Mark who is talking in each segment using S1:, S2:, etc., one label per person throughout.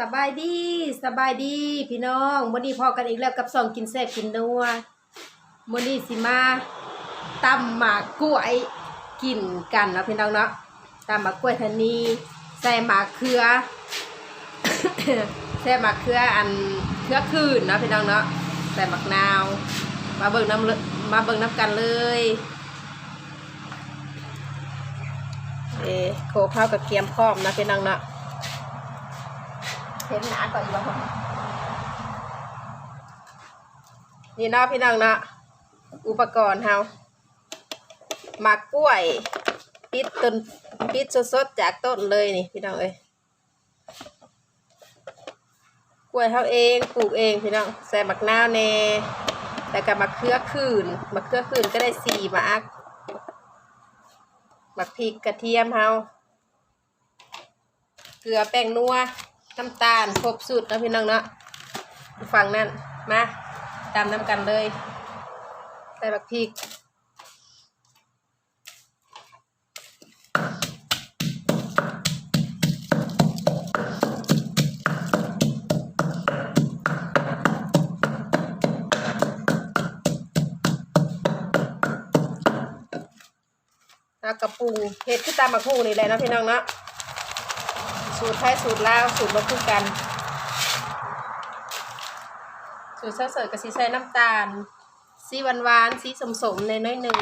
S1: สบายดีสบายดีพี่น้องมื้อนี้พอกันอีกแล้วกับสองกินแซ่บกินนัวมื้อนี้สิมาตำหมากกล้วยกินกันเนาะพี่น้องเนาะตำหมากกล้วยทันนีใส่หมากเขือใส่หมากเขืออันเขือคืนเนาะพี่น้องเนาะใส่หมากนาว มาเบิ่งน้ำมาเบิ่งน้ำกันเลยเอ๊โขกข้าวกับเกียมพร้อมนะพี่น้องเนาะ เห็นหนาก่อนอยู่บ่นี่เนาะพี่น้องเนาะอุปกรณ์เฮาหมากกล้วย ปิดต้นปิดสดๆจากต้นเลยนี่พี่น้องเอ้ยกล้วยเฮาเองปลูกเองพี่น้องใส่หมักนาวแน่แล้วก็มะเขือคืนมะเขือคืนก็ได้สี่หมากหมักพริกกระเทียมเฮาเกลือแป้งนัว น้ำตาลครบสูตรนะพี่น้องเนาะฝั่งนั้นมาตามน้ำกันเลยใส่บักพริกกระปุงเห็ดคือตามมะพุงนี่แหละนะพี่น้องเนาะ สูตรไทยสูตรลาวสูตรบ่คือกัน สูตรเสิร์ฟกับสีใส่น้ำตาล สีหวานหวานสีสมสมในน้อยหนึ่ง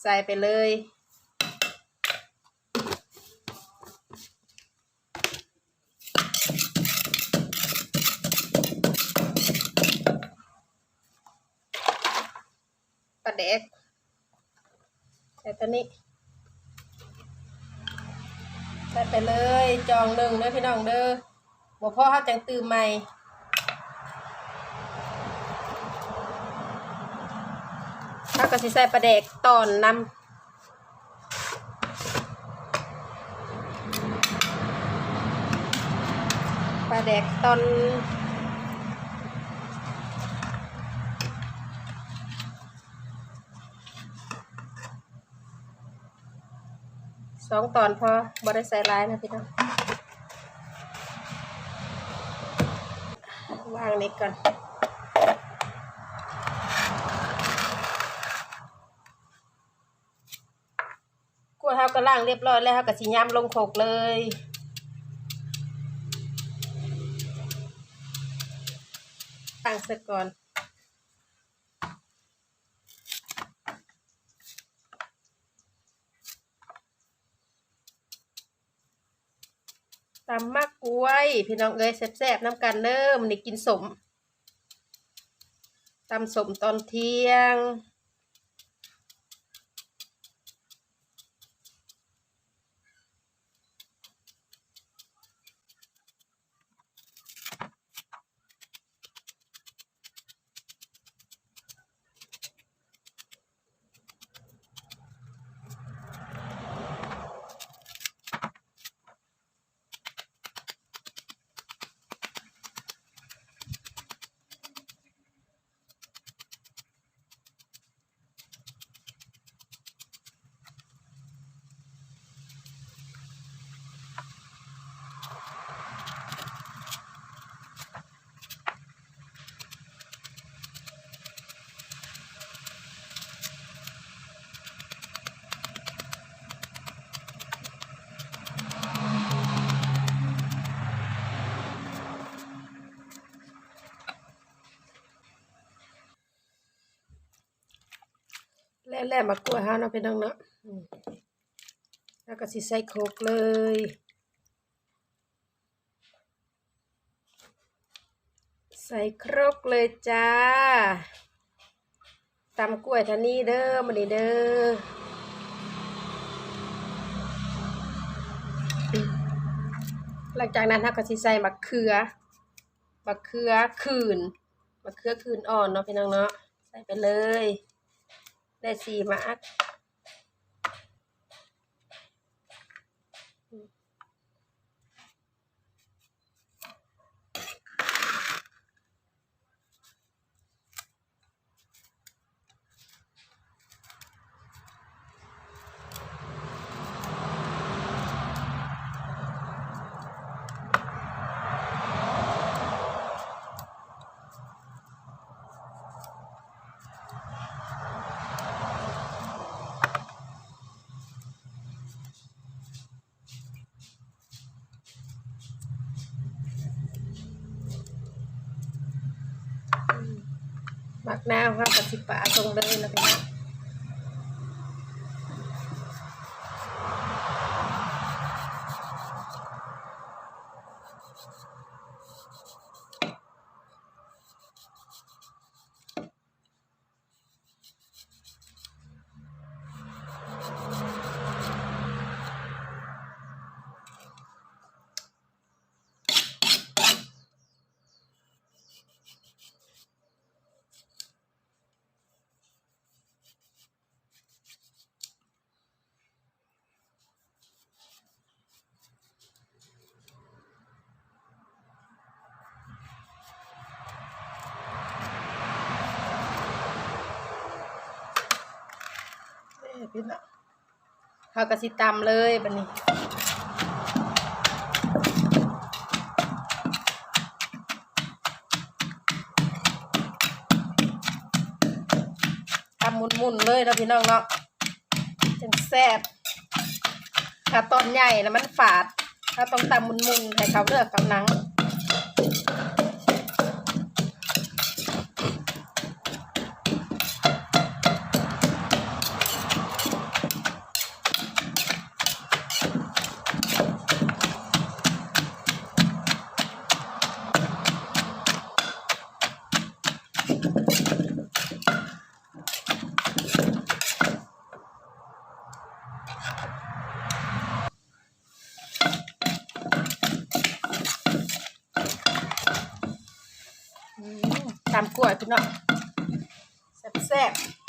S1: ใส่ไปเลยปลาแดกใส่ตัวนี้ ใส่ไปเลยจองหนึ่งเด้อพี่น้องเด้อบ่พ่อเขาจังตื่นใหม่ถ้าก็สิใส่ปลาแดกตอนนำปลาแดกตอน สองตอนพอบ่ได้ใส่ร้ายนะพี่น้องวางนี้ก่อนกล้วยเฮาก็ล้างเรียบร้อยแล้วเฮาก็สิย้ำลงโขกเลยตั้งซะก่อน ตำมากกล้วยพี่น้องเอ้ยแซ่บๆน้ำกันเริ่มันนี่กินสมตำสมตอนเที่ยง แล้วแล้วมากล้วยเฮาเนาะพี่น้องเนาะแล้วก็สิใส่โคกเลยใส่ครกเลยจ้าตำกล้วยทันนี้เด้อมันนี่เด้อหลังจากนั้นเราก็สิใส่มะเขือมะเขือคืนมะเขือคืนอ่อนเนาะพี่น้องเนาะใส่ไปเลย ได้สี่มากมั กนาวครับ พี่น้องเอ้ยพี่น้องเขากับสิตำเลยบันนี้ทำมุนๆเลยนะพี่น้องเนาะจังแซ่บถ้าตอนใหญ่แล้วมันฝาด ถ้าต้องตำมุนๆให้เขาเลือกกับหนัง อืม ตำกล้วยพี่น้องแซ่บๆ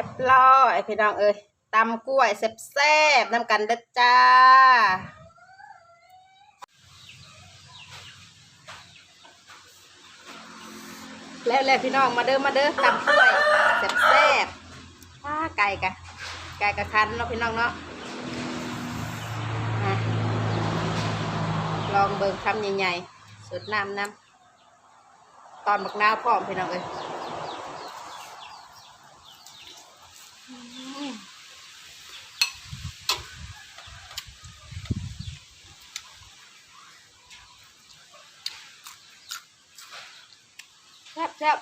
S1: รียบร้อยพี่น้องเอ้ยตำกล้วยแซ่บๆน้ำกันเด้อจ้าแล้วแล้วพี่น้องมาเด้อมาเด้อตำกล้วยแซ่บๆว้าไก่กะไก่กะคันเนาะพี่น้องเนาะลองเบิ่งคำใหญ่ๆสุดน้ำน้ำตอนบักนาวพร้อมพี่น้องเอ้ยอืมแซ่บแซ่บ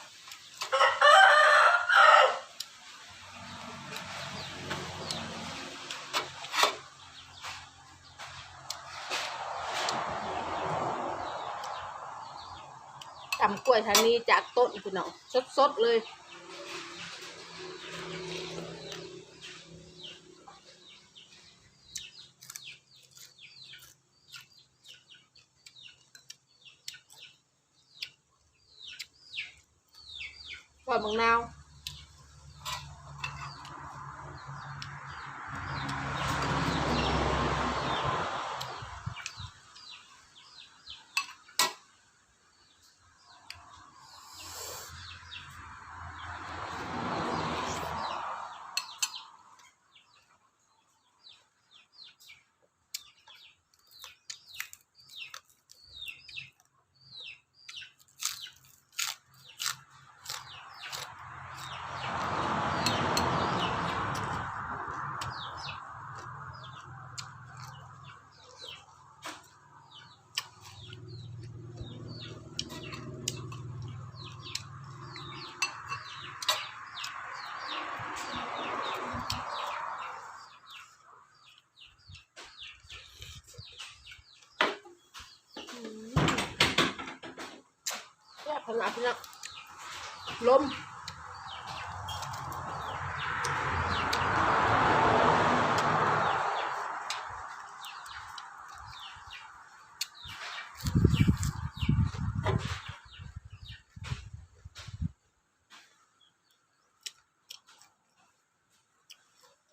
S1: ตำกล้ วยทันนี้จากต้นคุณน้องสดๆเลยกล้วยมะนาว แซ่บขนาด พี่น้องลม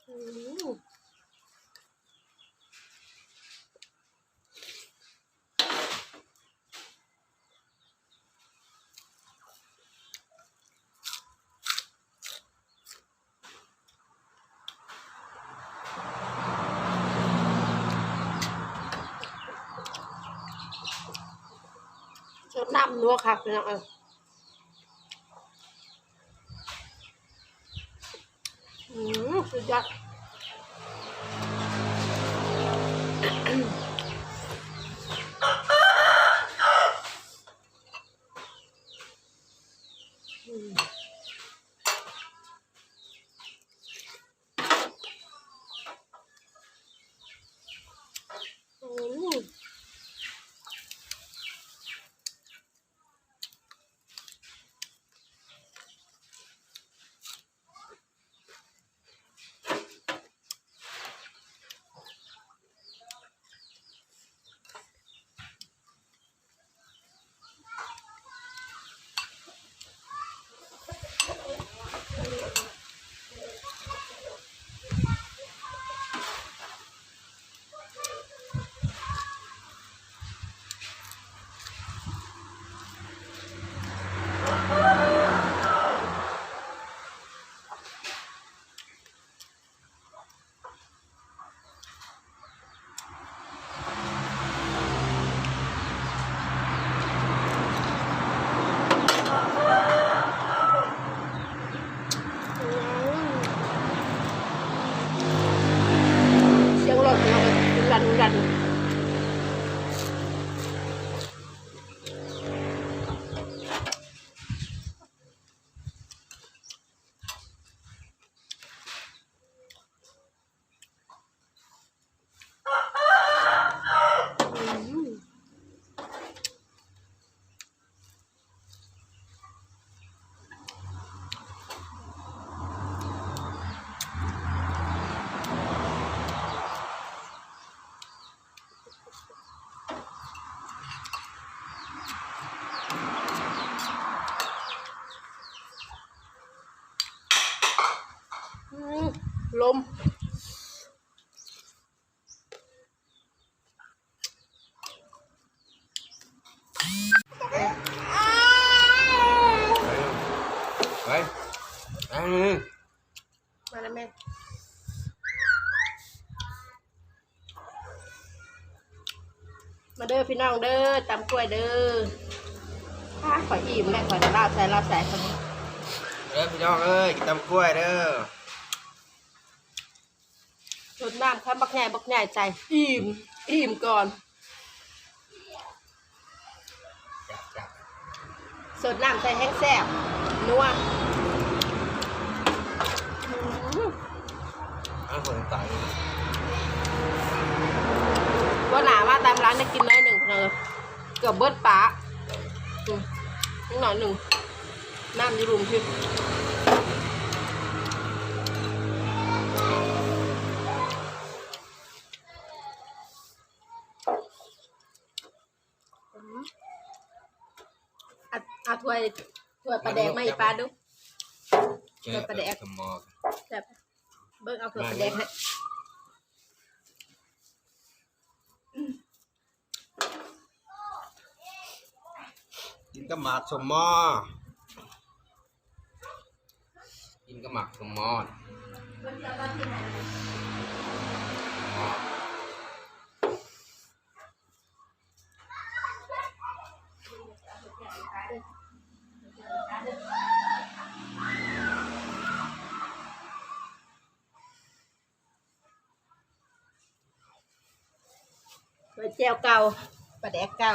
S1: อืม ดน้ำนัวค่ะพี่น้องเอ้ยอืมสุดยอด ลม
S2: ไปไป
S1: มาแล้วแม่มาเด้อพี่น้องเด้อตำกล้วยเด้อถ้าขออิ่มแม่ขอจะลาบใส่ลาบใส่คนนี้
S2: เด้อพี่น้องเอ้ยกินตำกล้วยเด้อ
S1: สดน้ำข้ามบักใหญ่บักใหญ่ใจอิ่มอิ่มก่อนสดน้ำใส่แห้งแซ่บนัวอืม
S2: อันคนตาย
S1: ว่าหนาว่าตามร้านได้กินน้อยหนึ่งเลยเกือบเบิดปะอืมนิดหน่อยหนึ่งน้ำยูรุมพี่อ่ เอาถ้วยถ้วยปลาแดงมาอีกปลาดู
S2: เจอ
S1: ประแดก
S2: สมอง
S1: แซ่บเบิ้งเอาถ้วยปลาแดงให้
S2: กินกับหมากสมอกินกับหมากสมออ๋อ
S1: จ่วเก่าปลาแดกเก่า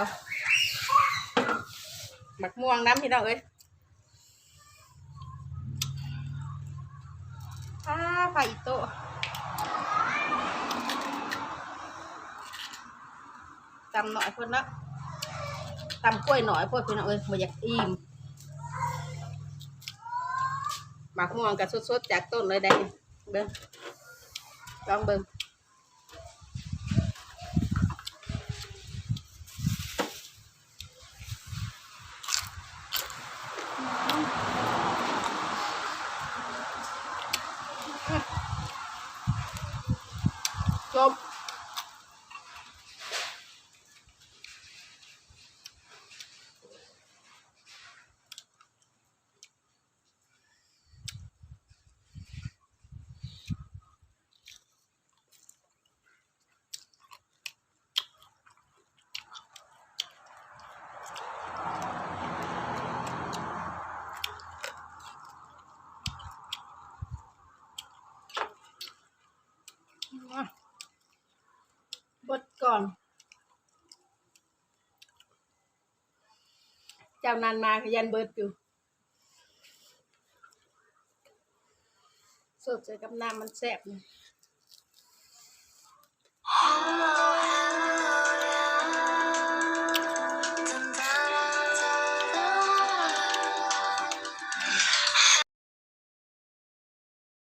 S1: หมักม่วงน้ำพี่น้องเอ้ยอ้าไฟอีโตตำหน่อยพ่นละตำกล้วยหน่อยพ่นพี่น้องเอ้ยบ่อยากอิ่มหมักม่วงกับสดๆจากต้นเลยได้เบิ่งลองเบิ่ง จบ ก่อน เจ้านานมาขยันเบิดอยู่สดใส่กับน้ำมันแซ่บนะ